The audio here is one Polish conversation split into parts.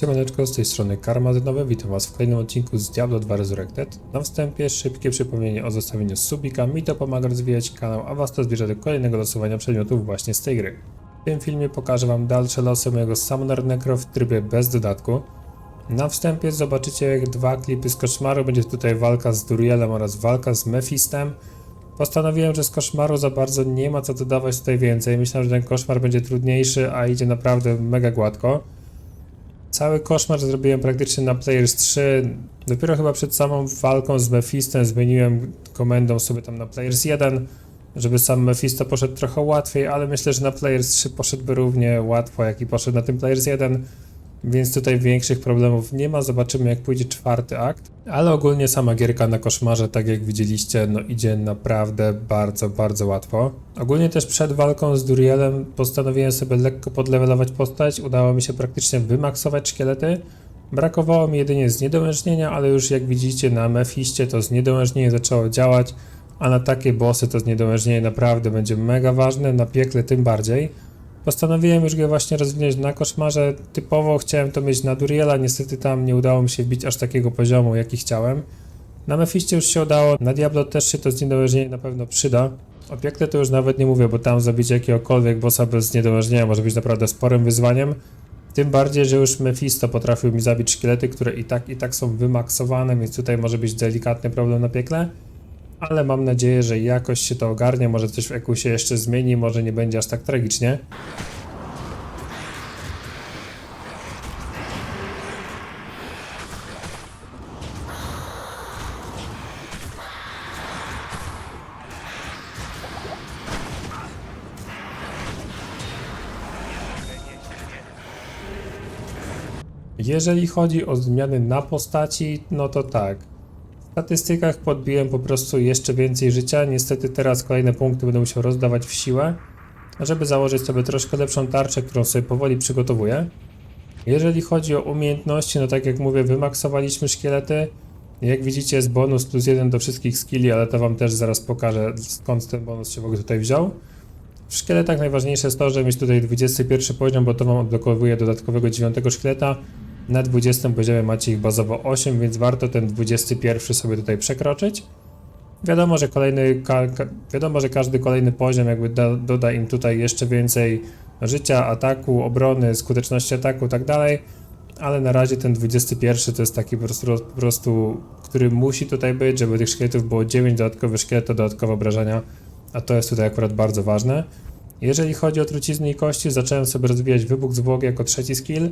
Siemaneczko, z tej strony Karmazynowy, witam was w kolejnym odcinku z Diablo 2 Resurrected. Na wstępie szybkie przypomnienie o zostawieniu subika, mi to pomaga rozwijać kanał, a was to zbliża do kolejnego losowania przedmiotów właśnie z tej gry. W tym filmie pokażę wam dalsze losy mojego Summoner Necro w trybie bez dodatku. Na wstępie zobaczycie dwa klipy z koszmaru, będzie tutaj walka z Durielem oraz walka z Mephistem. Postanowiłem, że z koszmaru za bardzo nie ma co dodawać tutaj więcej, myślałem, że ten koszmar będzie trudniejszy, a idzie naprawdę mega gładko. Cały koszmar zrobiłem praktycznie na Players 3. Dopiero chyba przed samą walką z Mephistem zmieniłem komendą sobie tam na Players 1, żeby sam Mephisto poszedł trochę łatwiej, ale myślę, że na Players 3 poszedłby równie łatwo, jak i poszedł na tym Players 1. Więc tutaj większych problemów nie ma. Zobaczymy, jak pójdzie czwarty akt. Ale ogólnie sama gierka na koszmarze, tak jak widzieliście, no idzie naprawdę bardzo, bardzo łatwo. Ogólnie też przed walką z Durielem postanowiłem sobie lekko podlewelować postać. Udało mi się praktycznie wymaksować szkielety. Brakowało mi jedynie zniedołężnienia, ale już jak widzicie na Mephiście to zniedołężnienie zaczęło działać, a na takie bossy to zniedołężnienie naprawdę będzie mega ważne, na piekle tym bardziej. Postanowiłem już go właśnie rozwinąć na koszmarze. Typowo chciałem to mieć na Duriela, niestety tam nie udało mi się wbić aż takiego poziomu, jaki chciałem. Na Mephiście już się udało, na Diablo też się to zniedołężnienie na pewno przyda. O piekle to już nawet nie mówię, bo tam zabicie jakiegokolwiek bossa bez zniedołężnienia może być naprawdę sporym wyzwaniem. Tym bardziej, że już Mephisto potrafił mi zabić szkielety, które i tak i tak są wymaksowane, więc tutaj może być delikatny problem na piekle. Ale mam nadzieję, że jakoś się to ogarnie, może coś w Ekusie jeszcze zmieni, może nie będzie aż tak tragicznie. Jeżeli chodzi o zmiany na postaci, no to tak. Statystykach podbiłem po prostu jeszcze więcej życia. Niestety teraz kolejne punkty będę musiał rozdawać w siłę, żeby założyć sobie troszkę lepszą tarczę, którą sobie powoli przygotowuję. Jeżeli chodzi o umiejętności, no tak jak mówię, wymaksowaliśmy szkielety. Jak widzicie jest bonus plus jeden do wszystkich skilli, ale to wam też zaraz pokażę skąd ten bonus się w ogóle tutaj wziął. W szkieletach najważniejsze jest to, że mieć tutaj 21 poziom, bo to wam odblokowuje dodatkowego 9 szkieleta. Na 20 poziomie macie ich bazowo 8, więc warto ten 21 sobie tutaj przekroczyć. Wiadomo, że kolejny, wiadomo, że każdy kolejny poziom jakby da, doda im tutaj jeszcze więcej życia, ataku, obrony, skuteczności ataku i tak dalej, ale na razie ten 21 to jest taki po prostu, po prostu, który musi tutaj być, żeby tych szkieletów było 9 dodatkowych szkieletów, dodatkowe obrażenia, a to jest tutaj akurat bardzo ważne. Jeżeli chodzi o trucizny i kości, zacząłem sobie rozwijać wybuch zwłoki jako trzeci skill.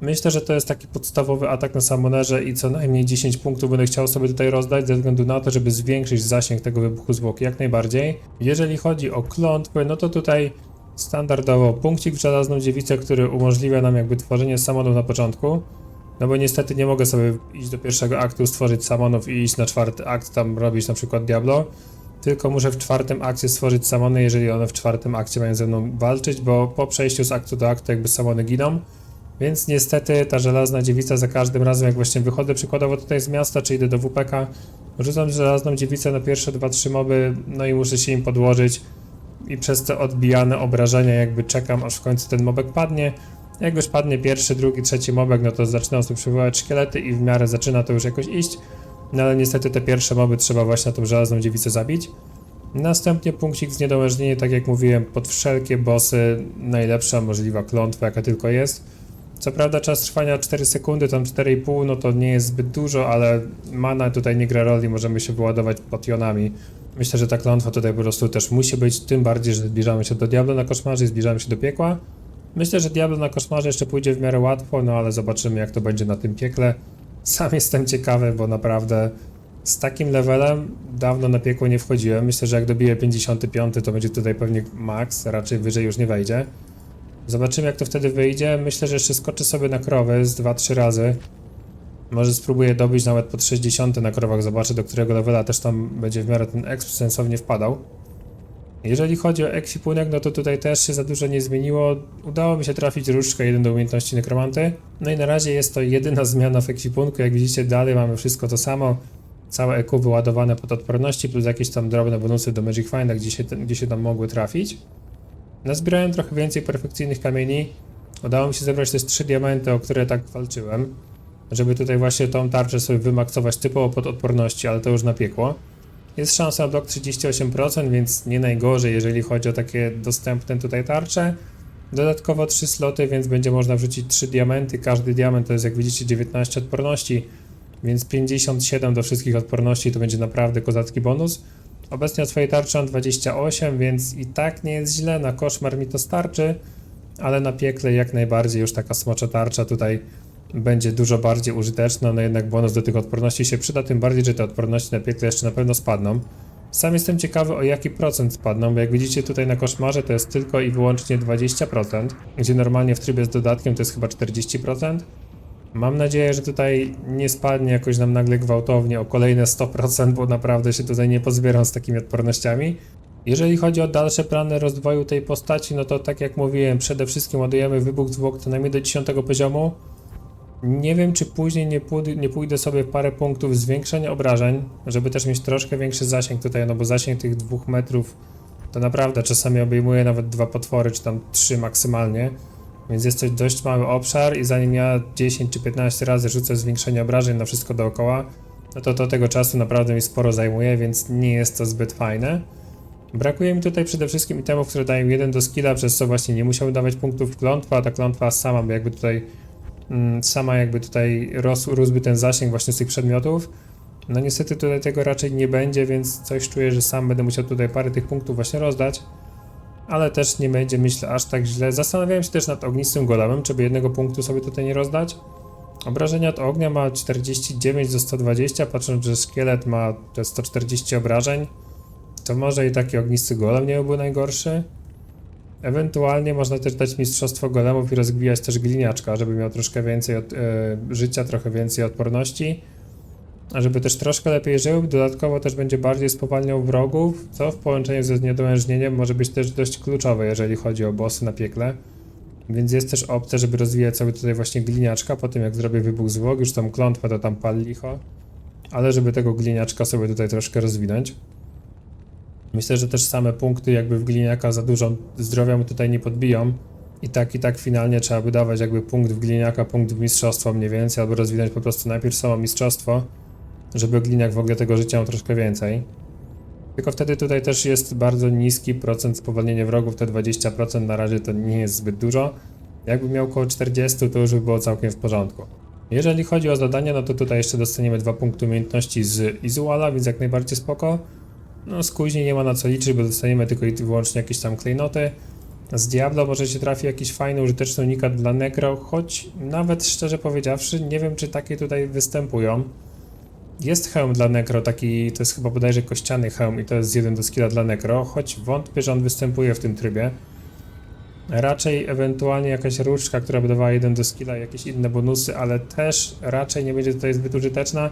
Myślę, że to jest taki podstawowy atak na samonerze i co najmniej 10 punktów będę chciał sobie tutaj rozdać ze względu na to, żeby zwiększyć zasięg tego wybuchu zwłoki jak najbardziej. Jeżeli chodzi o klątwy, no to tutaj standardowo punkcik w żelazną dziewicę, który umożliwia nam jakby tworzenie samonów na początku. No bo niestety nie mogę sobie iść do pierwszego aktu, stworzyć samonów i iść na czwarty akt, tam robić na przykład Diablo. Tylko muszę w czwartym akcie stworzyć samony, jeżeli one w czwartym akcie mają ze mną walczyć, bo po przejściu z aktu do aktu jakby samony giną. Więc niestety ta żelazna dziewica za każdym razem, jak właśnie wychodzę przykładowo tutaj z miasta, czy idę do WPK, rzucam żelazną dziewicę na pierwsze 2-3 moby, no i muszę się im podłożyć i przez te odbijane obrażenia jakby czekam, aż w końcu ten mobek padnie. Jak już padnie pierwszy, drugi, trzeci mobek, no to zaczynam sobie przywoływać szkielety i w miarę zaczyna to już jakoś iść. No ale niestety te pierwsze moby trzeba właśnie na tą żelazną dziewicę zabić. Następnie punkcik z niedołężnienie, tak jak mówiłem, pod wszelkie bossy najlepsza możliwa klątwa, jaka tylko jest. Co prawda czas trwania 4 sekundy, tam 4,5, no to nie jest zbyt dużo, ale mana tutaj nie gra roli, możemy się wyładować potionami. Myślę, że ta klątwa tutaj po prostu też musi być, tym bardziej, że zbliżamy się do Diablo na koszmarze i zbliżamy się do piekła. Myślę, że Diablo na koszmarze jeszcze pójdzie w miarę łatwo, no ale zobaczymy jak to będzie na tym piekle. Sam jestem ciekawy, bo naprawdę z takim levelem dawno na piekło nie wchodziłem. Myślę, że jak dobiję 55 to będzie tutaj pewnie max, raczej wyżej już nie wejdzie. Zobaczymy jak to wtedy wyjdzie. Myślę, że jeszcze skoczę sobie na krowy z 2-3 razy. Może spróbuję dobić nawet pod 60 na krowach, zobaczę do którego levela też tam będzie w miarę ten exp sensownie wpadał. Jeżeli chodzi o ekwipunek, no to tutaj też się za dużo nie zmieniło. Udało mi się trafić różdżkę 1 do umiejętności nekromanty. No i na razie jest to jedyna zmiana w ekwipunku. Jak widzicie dalej mamy wszystko to samo. Całe EQ wyładowane pod odporności, plus jakieś tam drobne bonusy do Magic Finda, gdzie się, gdzie się tam mogły trafić. Nazbierałem trochę więcej perfekcyjnych kamieni. Udało mi się zebrać też trzy diamenty, o które tak walczyłem, żeby tutaj właśnie tą tarczę sobie wymaksować typowo pod odporności, ale to już na piekło. Jest szansa na blok 38%, więc nie najgorzej, jeżeli chodzi o takie dostępne tutaj tarcze. Dodatkowo 3 sloty, więc będzie można wrzucić 3 diamenty. Każdy diament to jest, jak widzicie, 19 odporności, więc 57 do wszystkich odporności to będzie naprawdę kozacki bonus. Obecnie od swojej tarczy mam 28, więc i tak nie jest źle. Na koszmar mi to starczy, ale na piekle jak najbardziej już taka smocza tarcza tutaj będzie dużo bardziej użyteczna. No jednak bonus do tych odporności się przyda, tym bardziej, że te odporności na piekle jeszcze na pewno spadną. Sam jestem ciekawy o jaki procent spadną, bo jak widzicie tutaj na koszmarze to jest tylko i wyłącznie 20%, gdzie normalnie w trybie z dodatkiem to jest chyba 40%. Mam nadzieję, że tutaj nie spadnie jakoś nam nagle gwałtownie o kolejne 100%, bo naprawdę się tutaj nie pozbieram z takimi odpornościami. Jeżeli chodzi o dalsze plany rozwoju tej postaci, no to tak jak mówiłem, przede wszystkim ładujemy wybuch zwłok co najmniej do 10 poziomu. Nie wiem, czy później nie, pójdę, nie pójdę sobie parę punktów zwiększenia obrażeń, żeby też mieć troszkę większy zasięg tutaj, no bo zasięg tych dwóch metrów to naprawdę czasami obejmuje nawet dwa potwory, czy tam trzy maksymalnie. Więc jest to dość mały obszar i zanim ja 10 czy 15 razy rzucę zwiększenie obrażeń na wszystko dookoła, no to to tego czasu naprawdę mi sporo zajmuje, więc nie jest to zbyt fajne. Brakuje mi tutaj przede wszystkim itemów, które dają jeden do skilla, przez co właśnie nie musiałbym dawać punktów klątwa, a ta klątwa sama by jakby tutaj mm, sama jakby tutaj ros, rósłby ten zasięg właśnie z tych przedmiotów. No niestety tutaj tego raczej nie będzie, więc coś czuję, że sam będę musiał tutaj parę tych punktów właśnie rozdać. Ale też nie będzie myślę aż tak źle. Zastanawiałem się też nad ognistym golemem, czy by jednego punktu sobie tutaj nie rozdać. Obrażenia od ognia ma 49 do 120, patrząc, że szkielet ma te 140 obrażeń. To może i taki ognisty golem nie byłby najgorszy. Ewentualnie można też dać mistrzostwo golemów i rozbijać też gliniaczka, żeby miał troszkę więcej od, e, życia, trochę więcej odporności. Żeby też troszkę lepiej żył, dodatkowo też będzie bardziej spowalniał wrogów, co w połączeniu ze zniedołężnieniem może być też dość kluczowe, jeżeli chodzi o bossy na piekle. Więc jest też opcja, żeby rozwijać sobie tutaj właśnie gliniaczka, po tym jak zrobię wybuch zwłok, już tą klątwę to tam pal licho. Ale żeby tego gliniaczka sobie tutaj troszkę rozwinąć. Myślę, że też same punkty jakby w gliniaka za dużo zdrowia mu tutaj nie podbiją. I tak, i tak finalnie trzeba by dawać jakby punkt w gliniaka, punkt w mistrzostwo mniej więcej, albo rozwinąć po prostu najpierw samo mistrzostwo, żeby gliniak w ogóle tego życia miał troszkę więcej. Tylko wtedy tutaj też jest bardzo niski procent spowolnienia wrogów, te 20% na razie to nie jest zbyt dużo. Jakby miał około 40, to już by było całkiem w porządku. Jeżeli chodzi o zadania, no to tutaj jeszcze dostaniemy dwa punkty umiejętności z Izuala, więc jak najbardziej spoko. No z kuźni nie ma na co liczyć, bo dostaniemy tylko i wyłącznie jakieś tam klejnoty. Z Diablo może się trafi jakiś fajny, użyteczny unikat dla Necro, choć nawet szczerze powiedziawszy nie wiem czy takie tutaj występują. Jest hełm dla Necro, taki, to jest chyba bodajże kościany hełm i to jest jeden do skilla dla Necro, choć wątpię, że on występuje w tym trybie. Raczej ewentualnie jakaś różdżka, która by dawała jeden do skilla, jakieś inne bonusy, ale też raczej nie będzie tutaj zbyt użyteczna,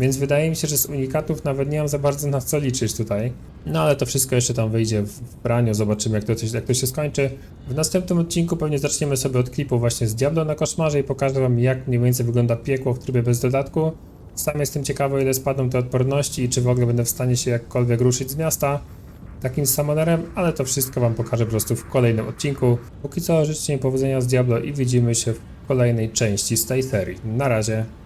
więc wydaje mi się, że z unikatów nawet nie mam za bardzo na co liczyć tutaj. No ale to wszystko jeszcze tam wyjdzie w praniu, zobaczymy jak to, jak to się skończy. W następnym odcinku pewnie zaczniemy sobie od klipu właśnie z Diablo na koszmarze i pokażę wam jak mniej więcej wygląda piekło w trybie bez dodatku. Sam jestem ciekawy ile spadną te odporności i czy w ogóle będę w stanie się jakkolwiek ruszyć z miasta takim summonerem, ale to wszystko wam pokażę po prostu w kolejnym odcinku. Póki co życzę mi powodzenia z Diablo i widzimy się w kolejnej części z tej serii. Na razie.